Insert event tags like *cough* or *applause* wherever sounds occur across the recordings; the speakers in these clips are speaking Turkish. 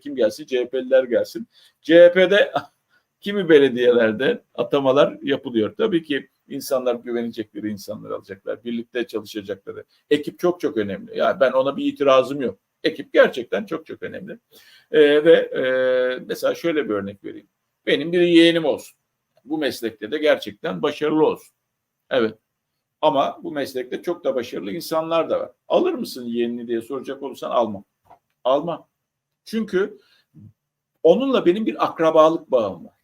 kim gelsin? CHP'liler gelsin. CHP'de *laughs* kimi belediyelerde atamalar yapılıyor. Tabii ki insanlar güvenecekleri insanlar alacaklar. Birlikte çalışacakları. Ekip çok çok önemli. Yani ben ona bir itirazım yok. Ekip gerçekten çok çok önemli. Ee, ve e, mesela şöyle bir örnek vereyim. Benim bir yeğenim olsun. Bu meslekte de gerçekten başarılı olsun. Evet. Ama bu meslekte çok da başarılı insanlar da var. Alır mısın yeğenini diye soracak olursan almam. Almam. Çünkü onunla benim bir akrabalık bağım var.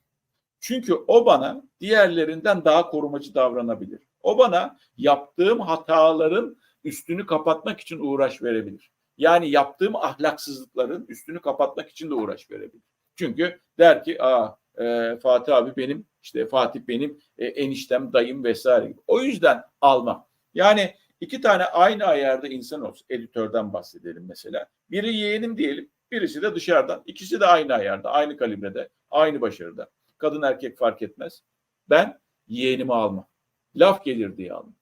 Çünkü o bana diğerlerinden daha korumacı davranabilir. O bana yaptığım hataların üstünü kapatmak için uğraş verebilir. Yani yaptığım ahlaksızlıkların üstünü kapatmak için de uğraş verebilir. Çünkü der ki aa e, Fatih abi benim işte Fatih benim e, eniştem, dayım vesaire gibi. O yüzden almam. Yani iki tane aynı ayarda insan olsun. Editörden bahsedelim mesela. Biri yeğenim diyelim, birisi de dışarıdan. İkisi de aynı ayarda, aynı kalibrede, aynı başarıda. Kadın erkek fark etmez. Ben yeğenimi almam. Laf gelir diye almam.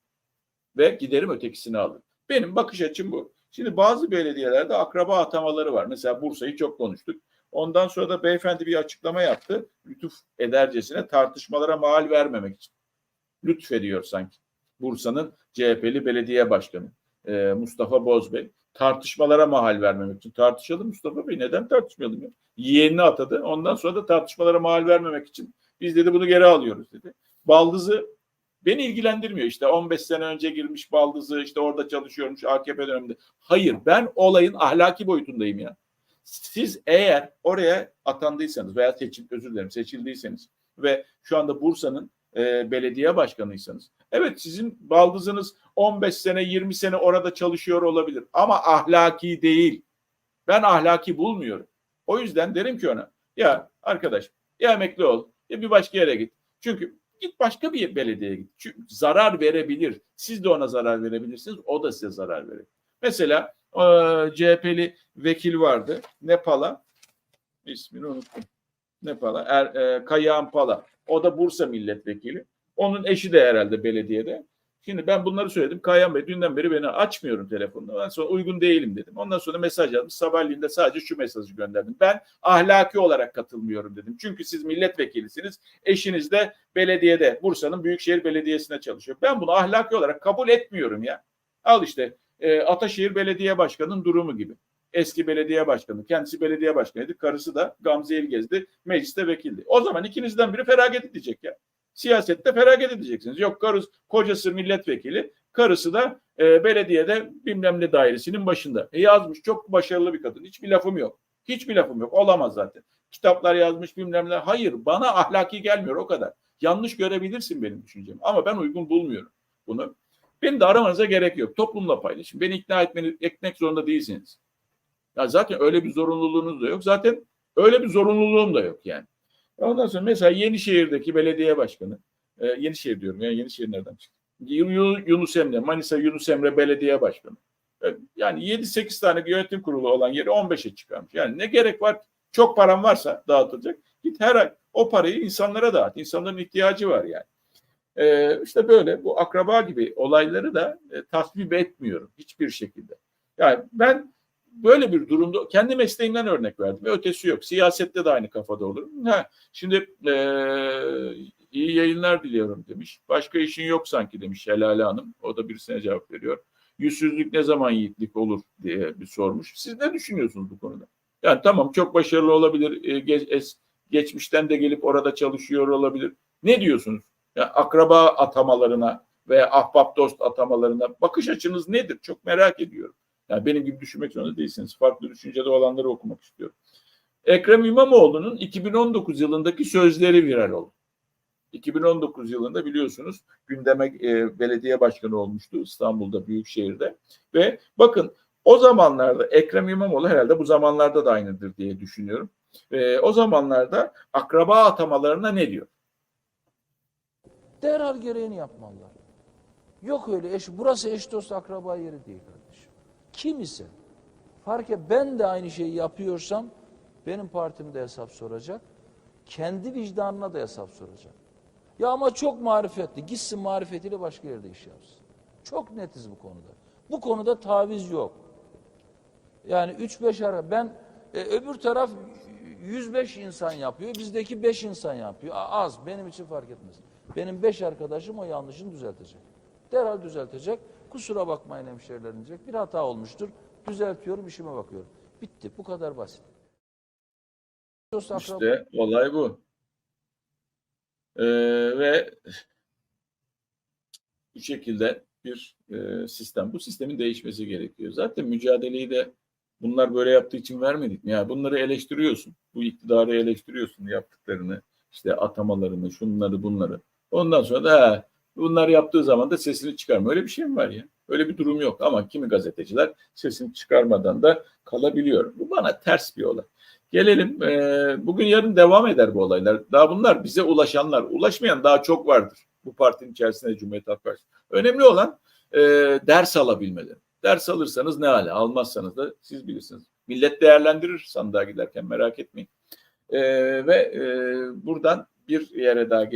Ve giderim ötekisini alırım. Benim bakış açım bu. Şimdi bazı belediyelerde akraba atamaları var. Mesela Bursa'yı çok konuştuk. Ondan sonra da beyefendi bir açıklama yaptı. Lütuf edercesine tartışmalara mal vermemek için. Lütfediyor sanki. Bursa'nın CHP'li belediye başkanı e, Mustafa Bozbey. Tartışmalara mahal vermemek için. Tartışalım Mustafa Bey. Neden tartışmayalım ya? Yeğenini atadı. Ondan sonra da tartışmalara mahal vermemek için biz dedi bunu geri alıyoruz dedi. Baldızı beni ilgilendirmiyor işte 15 sene önce girmiş baldızı işte orada çalışıyormuş AKP döneminde. Hayır ben olayın ahlaki boyutundayım ya. Siz eğer oraya atandıysanız veya seçil, özür dilerim seçildiyseniz ve şu anda Bursa'nın e, belediye başkanıysanız evet sizin baldızınız 15 sene 20 sene orada çalışıyor olabilir ama ahlaki değil. Ben ahlaki bulmuyorum. O yüzden derim ki ona ya arkadaş ya emekli ol ya bir başka yere git. Çünkü git başka bir belediyeye git. Çünkü zarar verebilir. Siz de ona zarar verebilirsiniz. O da size zarar verir. Mesela e, CHP'li vekil vardı. Nepal'a ismini unuttum. Nepal'a er, e, Kayağan Pala. O da Bursa milletvekili. Onun eşi de herhalde belediyede. Şimdi ben bunları söyledim. Kayan Bey dünden beri beni açmıyorum telefonla. Ondan sonra uygun değilim dedim. Ondan sonra mesaj yazdım. Sabahleyin de sadece şu mesajı gönderdim. Ben ahlaki olarak katılmıyorum dedim. Çünkü siz milletvekilisiniz. Eşiniz de belediyede, Bursa'nın Büyükşehir Belediyesi'ne çalışıyor. Ben bunu ahlaki olarak kabul etmiyorum ya. Al işte e, Ataşehir Belediye Başkanı'nın durumu gibi. Eski belediye başkanı. Kendisi belediye başkanıydı. Karısı da Gamze İlgez'di. Mecliste vekildi. O zaman ikinizden biri feragat edecek ya. Siyasette feragat edeceksiniz. Yok karısı, kocası milletvekili, karısı da e, belediyede bilmem ne dairesinin başında. E, yazmış çok başarılı bir kadın. Hiçbir lafım yok. Hiçbir lafım yok. Olamaz zaten. Kitaplar yazmış bilmem ne. Hayır bana ahlaki gelmiyor o kadar. Yanlış görebilirsin benim düşüncemi. Ama ben uygun bulmuyorum bunu. Beni de aramanıza gerek yok. Toplumla paylaşın. Beni ikna etmeni, etmek zorunda değilsiniz. Ya zaten öyle bir zorunluluğunuz da yok. Zaten öyle bir zorunluluğum da yok yani. Ondan sonra mesela Yenişehir'deki belediye başkanı, e, Yenişehir diyorum ya Yenişehir nereden çıktı? Yunus Emre, Manisa Yunus Emre belediye başkanı. E, yani 7-8 tane yönetim kurulu olan yeri 15'e çıkarmış. Yani ne gerek var? Çok param varsa dağıtılacak. Git her ay o parayı insanlara dağıt. İnsanların ihtiyacı var yani. E, işte böyle bu akraba gibi olayları da e, tasvip etmiyorum hiçbir şekilde. Yani ben böyle bir durumda kendi mesleğimden örnek verdim ve ötesi yok. Siyasette de aynı kafada olurum. Ha, şimdi e, iyi yayınlar diliyorum demiş. Başka işin yok sanki demiş Helale Hanım. O da birisine cevap veriyor. Yüzsüzlük ne zaman yiğitlik olur diye bir sormuş. Siz ne düşünüyorsunuz bu konuda? Yani tamam çok başarılı olabilir. E, geç, es, geçmişten de gelip orada çalışıyor olabilir. Ne diyorsunuz? Yani akraba atamalarına veya ahbap dost atamalarına bakış açınız nedir? Çok merak ediyorum. Yani benim gibi düşünmek zorunda değilsiniz. Farklı düşüncede olanları okumak istiyorum. Ekrem İmamoğlu'nun 2019 yılındaki sözleri viral oldu. 2019 yılında biliyorsunuz gündeme e, belediye başkanı olmuştu İstanbul'da Büyükşehir'de ve bakın o zamanlarda Ekrem İmamoğlu herhalde bu zamanlarda da aynıdır diye düşünüyorum. E, o zamanlarda akraba atamalarına ne diyor? Derhal gereğini yapmalılar. Yok öyle eş, burası eş dost akraba yeri değil. Kim ise fark et ben de aynı şeyi yapıyorsam benim partim de hesap soracak. Kendi vicdanına da hesap soracak. Ya ama çok marifetli. Gitsin marifetiyle başka yerde iş yapsın. Çok netiz bu konuda. Bu konuda taviz yok. Yani 3-5 ara ben E, öbür taraf 105 insan yapıyor. Bizdeki 5 insan yapıyor. Az. Benim için fark etmez. Benim 5 arkadaşım o yanlışını düzeltecek. Derhal düzeltecek. Kusura bakmayın hemşehrilerim diyecek. Bir hata olmuştur. Düzeltiyorum, işime bakıyorum. Bitti. Bu kadar basit. İşte olay bu. Ee, ve bu şekilde bir e, sistem. Bu sistemin değişmesi gerekiyor. Zaten mücadeleyi de bunlar böyle yaptığı için vermedik mi? Ya bunları eleştiriyorsun. Bu iktidarı eleştiriyorsun yaptıklarını. işte atamalarını, şunları bunları. Ondan sonra da bunlar yaptığı zaman da sesini çıkarma. Öyle bir şey mi var ya? Öyle bir durum yok ama kimi gazeteciler sesini çıkarmadan da kalabiliyor. Bu bana ters bir olay. Gelelim e, bugün yarın devam eder bu olaylar. Daha bunlar bize ulaşanlar. Ulaşmayan daha çok vardır. Bu partinin içerisinde Cumhuriyet Halk Partisi. Önemli olan e, ders alabilmeleri. Ders alırsanız ne hale, almazsanız da siz bilirsiniz. Millet değerlendirir sandığa giderken merak etmeyin. E, ve e, buradan bir yere daha